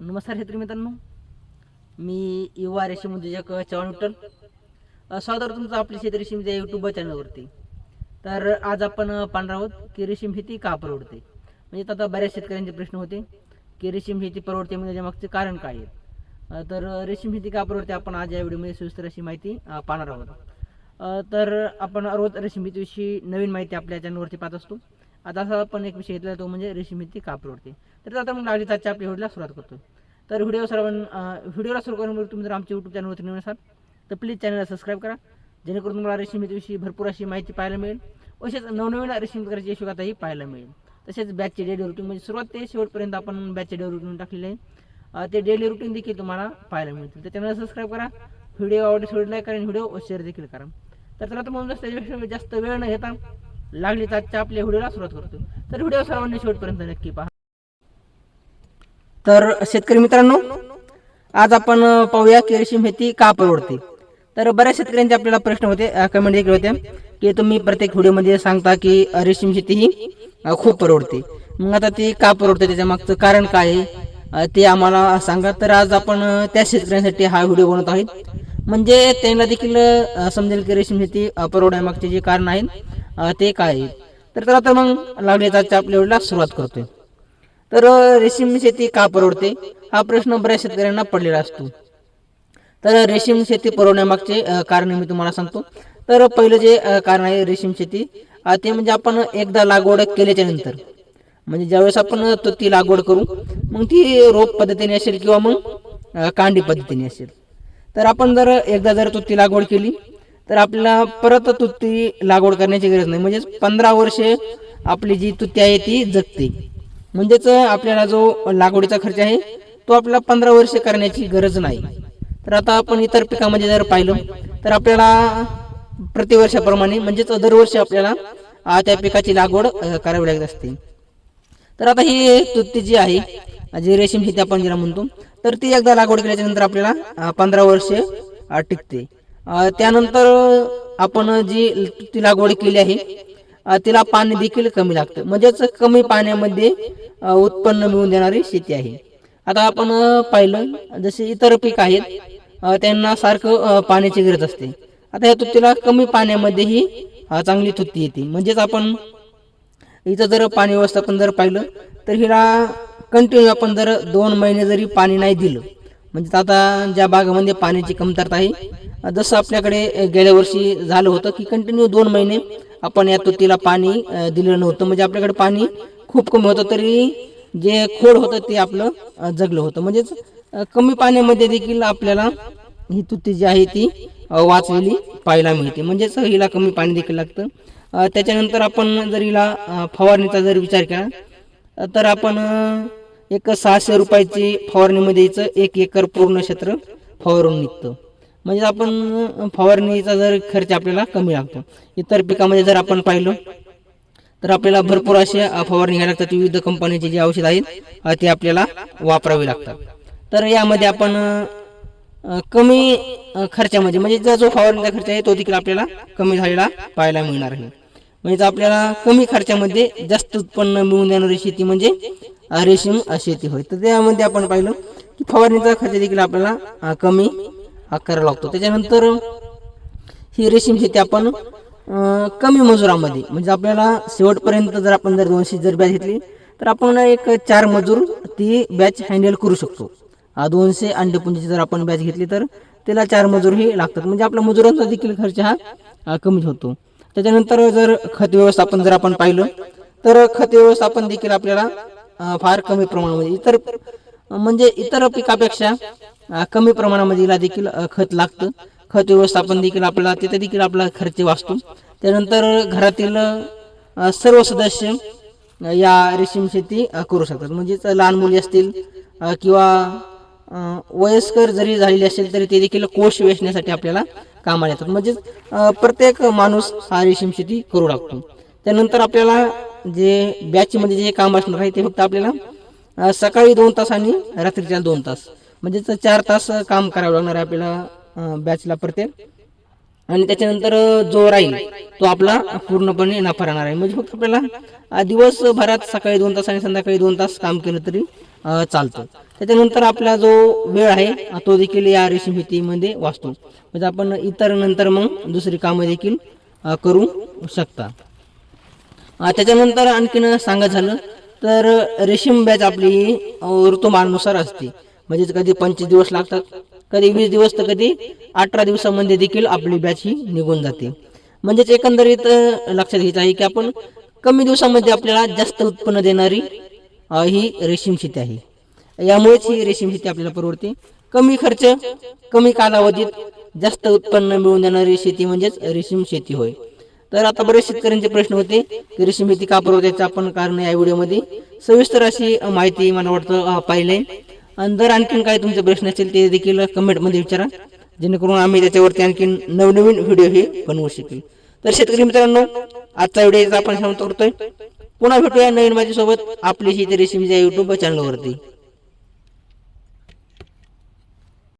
नमस्कार शेतकरी मित्रांनो. मी युवा रेशीम उद्योजक चव्हाण विठ्ठल. स्वागत तुमचं आपली शेती रेशीम यूट्यूब चॅनलवरती तर आज आपण पाहणार आहोत की रेशीम शेती का परवडते? म्हणजे आता बऱ्याच शेतकऱ्यांचे प्रश्न होते की रेशीम शेती परवडते म्हणजे मागचे कारण काय आहे तर रेशीम शेती का परवडते आपण आज या व्हिडिओमध्ये सविस्तर अशी माहिती पाहणार आहोत. तर आपण रोज रेशीम शेतीविषयी नवीन माहिती आपल्या चॅनलवरती पाहत असतो. आता असा आपण एक विषय घेतला तो म्हणजे रेशीम शेती का परवडते? तर आता मग लागली आजच्या आपल्या व्हिडिओला सुरुवात करतो. तर व्हिडिओ सर्वांना व्हिडिओला सुरू करण्यापूर्वी तुम्ही जर आमच्या यूट्यूब चॅनलवरती नवीन असाल तर प्लीज चॅनलला सबस्क्राईब करा. जेणेकरून तुम्हाला रेशीम शेतीविषयी भरपूर अशी माहिती पाहायला मिळेल. तसेच नवनवीन रेशीम प्रकारची आताही पाहायला मिळेल. तसेच बॅचचे डेली रुटीन म्हणजे सुरुवात ते शेवटपर्यंत आपण बॅचचे डेली रुटीन टाकलेले आहे. ते डेली रुटीन देखील तुम्हाला पाहायला मिळतील. तर चॅनलला सबस्क्राईब करा. व्हिडिओ आवडे सोड लाईक करा व्हिडिओ शेअर देखील करा. तर चला तर म्हणून जास्त म्हणजे जास्त वेळ न घेता लागली तर आजच्या आपल्या व्हिडिओला सुरुवात करतो. तर व्हिडिओ सर्वांनी शेवटपर्यंत नक्की पहा. तर शेतकरी मित्रांनो आज आपण पाहूया की रेशीम शेती का परवडते. तर बऱ्याच शेतकऱ्यांचे आपल्याला प्रश्न होते कमेंट केले होते की तुम्ही प्रत्येक व्हिडिओमध्ये सांगता की रेशीम शेती ही खूप परवडते. मग आता ती का परवडते त्याच्या मागचं कारण काय आहे? ते आम्हाला सांगा. तर आज आपण त्या शेतकऱ्यांसाठी हा व्हिडिओ बनवत आहे. म्हणजे त्यांना देखील समजेल की रेशीम शेती परवडण्यामागचे जे कारण आहेत ते काय आहे. तर चला तर मग लागले आजच्या आपल्या व्हिडिओला सुरुवात करतोय. तर रेशीम शेती का परवडते? हा प्रश्न बऱ्याच शेतकऱ्यांना पडलेला असतो. तर रेशीम शेती परवडण्यामागचे कारण मी तुम्हाला सांगतो. तर पहिलं जे कारण आहे रेशीम शेती ते म्हणजे आपण एकदा लागवड केल्याच्यानंतर. म्हणजे ज्यावेळेस आपण तुती लागवड करू मग ती रोप पद्धतीने असेल किंवा मग कांडी पद्धतीने असेल. तर आपण जर एकदा जर तुती लागवड केली तर आपल्याला परत तुती लागवड करण्याची गरज नाही. म्हणजेच पंधरा वर्षे आपली जी तुती आहे ती जगते. म्हणजेच आपल्याला जो लागवडीचा खर्च आहे तो आपल्याला पंधरा वर्षे करण्याची गरज नाही. तर आता आपण इतर पिकामध्ये जर पाहिलं तर आपल्याला प्रतिवर्षाप्रमाणे म्हणजेच दरवर्षी आपल्याला त्या पिकाची लागवड करावी लागत असते. तर आता ही तुती जी आहे जी रेशीम शेती आपण जिला म्हणतो तर ती एकदा लागवड केल्याच्यानंतर आपल्याला पंधरा वर्षे टिकते. त्यानंतर आपण जी तुती लागवड केली आहे तिला पाणी देखील कमी लागतं. म्हणजेच कमी पाण्यामध्ये उत्पन्न मिळवून देणारी शेती आहे. आता आपण पाहिलं जसे इतर पीक आहेत त्यांना सारखं पाण्याची गरज असते. आता या तुतीला कमी पाण्यामध्येही चांगली तुती येते. म्हणजेच आपण इथं जर पाणी व्यवस्थापन जर पाहिलं तर हिला कंटिन्यू आपण जर दोन महिने जरी पाणी नाही दिलं म्हणजे आता ज्या भागामध्ये पाण्याची कमतरता आहे जसं आपल्याकडे गेल्या वर्षी झालं होतं की कंटिन्यू दोन महिने आपण या तुतीला पाणी दिलं नव्हतं. म्हणजे आपल्याकडे पाणी खूप कमी होतं तरी जे खोड होतं ते आपलं जगलं होतं. म्हणजेच कमी पाण्यामध्ये देखील आपल्याला ही तुती जी आहे ती वाचलेली पाहायला मिळते. म्हणजेच हिला कमी पाणी देखील लागतं. त्याच्यानंतर आपण जर हिला फवारणीचा जर विचार केला तर आपण एक सहाशे रुपयाची फवारणीमध्ये हिचं एक एकर पूर्ण क्षेत्र फवारून निघतं. म्हणजे आपण फवारणीचा जर खर्च आपल्याला कमी लागतो. इतर पिकामध्ये जर आपण पाहिलं तर आपल्याला भरपूर असे फवारणी घ्यायला लागतात. विविध कंपन्यांचे जे औषध आहेत ते आपल्याला वापरावे लागतात. तर यामध्ये आपण कमी खर्चामध्ये म्हणजे जो जो फवारणीचा खर्च आहे तो देखील आपल्याला कमी झालेला पाहायला मिळणार आहे. म्हणजे आपल्याला कमी खर्चामध्ये जास्त उत्पन्न मिळून देणारी शेती म्हणजे रेशीम शेती होय. तर त्यामध्ये आपण पाहिलं की फवारणीचा खर्च देखील आपल्याला कमी अ, लागतो. त्याच्यानंतर ही रेशीम शेती आपण कमी मजुरामध्ये म्हणजे आपल्याला शेवटपर्यंत जर आपण जर दोनशे जर बॅच घेतली तर आपण एक चार मजूर ती बॅच हँडल करू शकतो. दोनशे अंडेपुंजीची जर आपण बॅच घेतली तर त्याला चार मजूर हे लागतात. म्हणजे आपला मजुरांचा देखील खर्च हा कमी होतो. त्याच्यानंतर जर खत व्यवस्थापन जर आपण पाहिलं तर खत व्यवस्थापन देखील आपल्याला फार कमी प्रमाणामध्ये इतर म्हणजे इतर पिकापेक्षा कमी प्रमाणामध्ये हिला देखील खत लागतं. खत व्यवस्थापन देखील आपल्याला तिथे देखील आपला खर्च वाचतो. त्यानंतर घरातील सर्व सदस्य या रेशीम शेती करू शकतात. म्हणजेच लहान मुली असतील किंवा वयस्कर जरी झालेली असेल तरी ते देखील कोश वेचण्यासाठी आपल्याला कामाला येतात. म्हणजेच प्रत्येक माणूस हा रेशीम शेती करू लागतो. त्यानंतर आपल्याला जे बॅचमध्ये जे काम असणार आहे ते फक्त आपल्याला सकाळी दोन तास आणि रात्रीच्या दोन तास. म्हणजेच चार तास काम करावं लागणार आहे आपल्याला बॅचला प्रत्येक. आणि त्याच्यानंतर जो राहील तो आपला पूर्णपणे नफा राहणार आहे. म्हणजे फक्त आपल्याला दिवसभरात सकाळी दोन तास आणि संध्याकाळी दोन तास काम केलं तरी चालतं. त्याच्यानंतर आपला जो वेळ आहे तो देखील या रेशीम शेतीमध्ये वाचतो. म्हणजे आपण इतर नंतर मग दुसरी कामं देखील करू शकता. त्याच्यानंतर आणखीन सांगा झालं तर रेशीम बॅच आपली ऋतुमानानुसार असते. म्हणजेच कधी पंचवीस दिवस लागतात कधी वीस दिवस तर कधी अठरा दिवसामध्ये देखील आपली बॅच ही निघून जाते. म्हणजेच एकंदरीत लक्षात घ्यायचं आहे की आपण कमी दिवसामध्ये आपल्याला जास्त उत्पन्न देणारी ही रेशीम शेती आहे. यामुळेच ही रेशीम शेती आपल्याला परवडते. कमी खर्च कमी कालावधीत जास्त उत्पन्न मिळवून देणारी शेती म्हणजेच रेशीम शेती होय. तर आता बरेच शेतकऱ्यांचे प्रश्न होते की रेशीम शेती का परवडायचं आपण कारण या व्हिडिओमध्ये सविस्तर अशी माहिती मला वाटतं पाहिले आणि जर आणखीन काही तुमचे प्रश्न असतील ते देखील कमेंटमध्ये विचारा. जेणेकरून आम्ही त्याच्यावरती आणखीन नवनवीन व्हिडिओ हे बनवू शकेल. तर शेतकरी मित्रांनो आजचा व्हिडिओ आपण समाप्त करतोय. पुन्हा भेटूया नवीन माझ्यासोबत आपली शेती रेशीमच्या युट्यूब चॅनलवरती